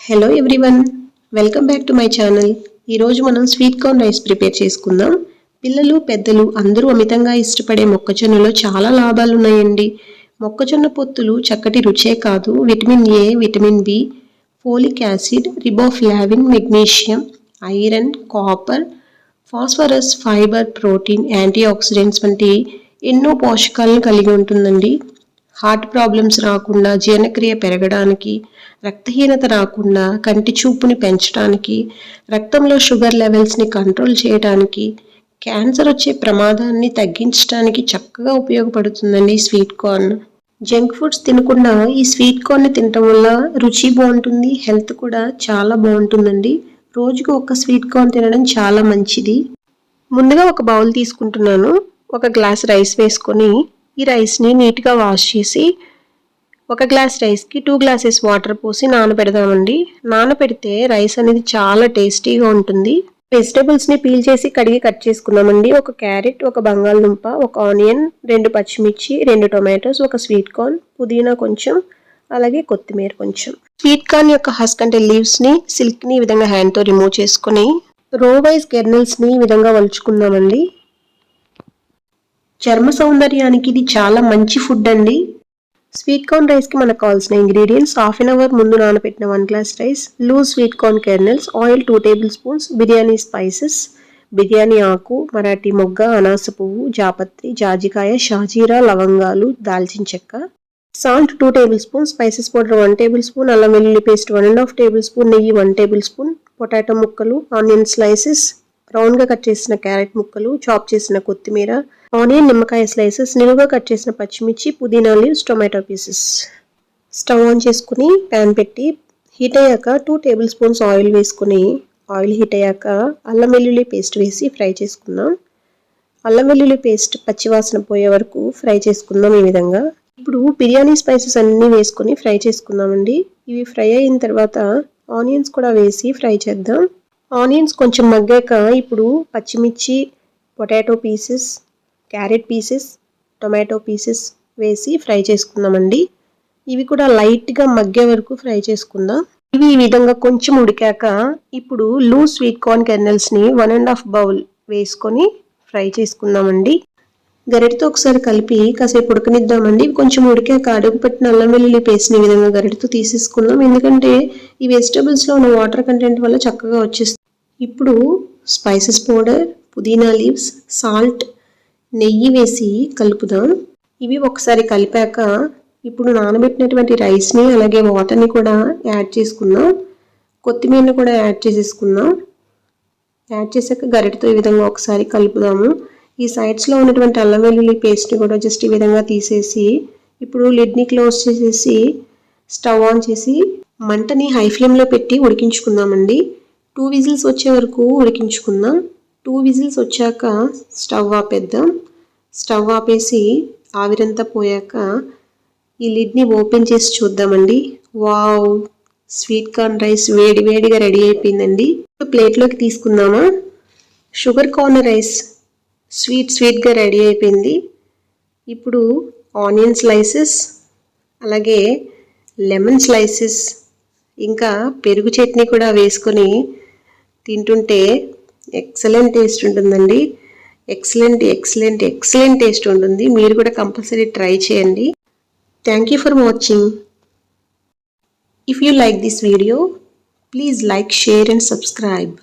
Hello everyone welcome back to my channel ఈరోజు మనం sweet corn rice prepare చేసుకుందాం. పిల్లలు పెద్దలు అందరూ అమితంగా ఇష్టపడే మొక్కజొన్నలో చాలా లాభాలు ఉన్నాయండి. మొక్కజొన్న పొత్తులు చక్కటి రుచే కాదు. Vitamin A vitamin B folic acid riboflavin magnesium iron copper phosphorus fibre protein antioxidants వంటి ఎన్నో పోషకాలను కలిగి ఉంటుందండి. హార్ట్ ప్రాబ్లమ్స్ రాకుండా జీర్ణక్రియ పెరగడానికి రక్తహీనత రాకుండా కంటి చూపుని పెంచడానికి రక్తంలో షుగర్ లెవెల్స్ని కంట్రోల్ చేయడానికి క్యాన్సర్ వచ్చే ప్రమాదాన్ని తగ్గించడానికి చక్కగా ఉపయోగపడుతుందండి స్వీట్ కార్న్. జంక్ ఫుడ్స్ తినకుండా ఈ స్వీట్ కార్న్ని తినటం వల్ల రుచి బాగుంటుంది హెల్త్ కూడా చాలా బాగుంటుందండి. రోజుకు ఒక స్వీట్ కార్న్ తినడం చాలా మంచిది. ముందుగా ఒక బౌల్ తీసుకుంటున్నాను. ఒక గ్లాస్ రైస్ వేసుకొని ఈ రైస్ని నీట్గా వాష్ చేసి ఒక గ్లాస్ రైస్కి టూ గ్లాసెస్ వాటర్ పోసి నానబెడదామండి. నానబెడితే రైస్ అనేది చాలా టేస్టీగా ఉంటుంది. వెజిటేబుల్స్ని పీల్ చేసి కడిగి కట్ చేసుకున్నామండి. ఒక క్యారెట్ ఒక బంగాళదుంప ఒక ఆనియన్ రెండు పచ్చిమిర్చి రెండు టొమాటోస్ ఒక స్వీట్ కార్న్ పుదీనా కొంచెం అలాగే కొత్తిమీర కొంచెం. స్వీట్ కార్న్ యొక్క హస్క్ అంటే లీవ్స్ని సిల్క్ని ఈ విధంగా హ్యాండ్తో రిమూవ్ చేసుకుని రో వైజ్ కెర్నల్స్ని ఈ విధంగా వలుచుకుందామండి చర్మ సౌందర్యానికి ఇది చాలా మంచి ఫుడ్ అండి. స్వీట్ కార్న్ రైస్కి మనకు కావాల్సిన ఇంగ్రీడియంట్స్ హాఫ్ అన్ అవర్ ముందు నానబెట్టిన one glass rice loose sweet corn kernels oil two tablespoons biryani spices biryani ఆకు మరాఠీ మొగ్గ అనాస పువ్వు జాపత్రి జాజికాయ షాజీరా లవంగాలు దాల్చిన చెక్క salt two tablespoon spices powder one tablespoon అల్లం వెల్లుల్లి paste one and half tablespoon నెయ్యి వన్ టేబుల్ స్పూన్ పొటాటో ముక్కలు ఆనియన్ స్లైసెస్ రౌండ్గా కట్ చేసిన క్యారెట్ ముక్కలు చాప్ చేసిన కొత్తిమీర ఆనియన్ నిమ్మకాయ స్లైసెస్ నిలువుగా కట్ చేసిన పచ్చిమిర్చి పుదీనా leaves tomato pieces. Stove on చేసుకుని ప్యాన్ పెట్టి హీట్ అయ్యాక టూ టేబుల్ స్పూన్స్ ఆయిల్ వేసుకుని ఆయిల్ హీట్ అయ్యాక అల్లం వెల్లుల్లి పేస్ట్ వేసి ఫ్రై చేసుకుందాం. అల్లం వెల్లుల్లి పేస్ట్ పచ్చివాసన పోయే వరకు ఫ్రై చేసుకుందాం ఈ విధంగా. ఇప్పుడు బిర్యానీ స్పైసెస్ అన్నీ వేసుకొని ఫ్రై చేసుకుందామండి. ఇవి ఫ్రై అయిన తర్వాత ఆనియన్స్ కూడా వేసి ఫ్రై చేద్దాం. ఆనియన్స్ కొంచెం మగ్గాక ఇప్పుడు పచ్చిమిర్చి potato pieces carrot pieces tomato pieces వేసి ఫ్రై చేసుకుందామండి. ఇవి కూడా లైట్గా మగ్గే వరకు ఫ్రై చేసుకుందాం. ఇవి ఈ విధంగా కొంచెం ఉడికాక ఇప్పుడు లూజ్ స్వీట్ కార్న్ కెర్నల్స్ని వన్ అండ్ హాఫ్ బౌల్ వేసుకొని ఫ్రై చేసుకుందామండి. గరిటతో ఒకసారి కలిపి కాసేపు ఉడకనిద్దామండి. కొంచెం ఉడికాక అడుగు పెట్టిన అల్లం వెల్లుల్లి పేస్ట్ని విధంగా గరిటతో తీసేసుకుందాం ఎందుకంటే ఈ వెజిటబుల్స్లో ఉన్న వాటర్ కంటెంట్ వల్ల చక్కగా వచ్చేస్తుంది. ఇప్పుడు స్పైసెస్ పౌడర్ పుదీనా లీవ్స్ సాల్ట్ నెయ్యి వేసి కలుపుదాం. ఇవి ఒకసారి కలిపాక ఇప్పుడు నానబెట్టినటువంటి రైస్ని అలాగే వాటర్ని కూడా యాడ్ చేసుకుందాం. కొత్తిమీరని కూడా యాడ్ చేసేసుకుందాం. యాడ్ చేసాక గరిటతో ఈ విధంగా ఒకసారి కలుపుదాము. ఈ సైడ్స్లో ఉన్నటువంటి అల్లం వెల్లుల్లి పేస్ట్ని కూడా జస్ట్ ఈ విధంగా తీసేసి ఇప్పుడు లిడ్ని క్లోజ్ చేసేసి స్టవ్ ఆన్ చేసి మంటని హై ఫ్లేమ్లో పెట్టి ఉడికించుకుందామండి. టూ విజిల్స్ వచ్చే వరకు ఉడికించుకుందాం. టూ విజిల్స్ వచ్చాక స్టవ్ ఆపేద్దాం. స్టవ్ ఆపేసి ఆవిరంతా పోయాక ఈ లిడ్ని ఓపెన్ చేసి చూద్దామండి. వావ్! స్వీట్ కార్న్ రైస్ వేడి వేడిగా రెడీ అయిపోయిందండి. ప్లేట్లోకి తీసుకుందామా? షుగర్ కార్న్ రైస్ స్వీట్ స్వీట్గా రెడీ అయిపోయింది. ఇప్పుడు ఆనియన్ స్లైసెస్ అలాగే లెమన్ స్లైసెస్ ఇంకా పెరుగు చట్నీ కూడా వేసుకొని తింటుంటే ఎక్సలెంట్ టేస్ట్ ఉంటుందండి. ఎక్సలెంట్ ఎక్సలెంట్ ఎక్సలెంట్ టేస్ట్ ఉంటుంది. మీరు కూడా కంపల్సరీ ట్రై చేయండి. Thank you for watching if you like this video please like share and subscribe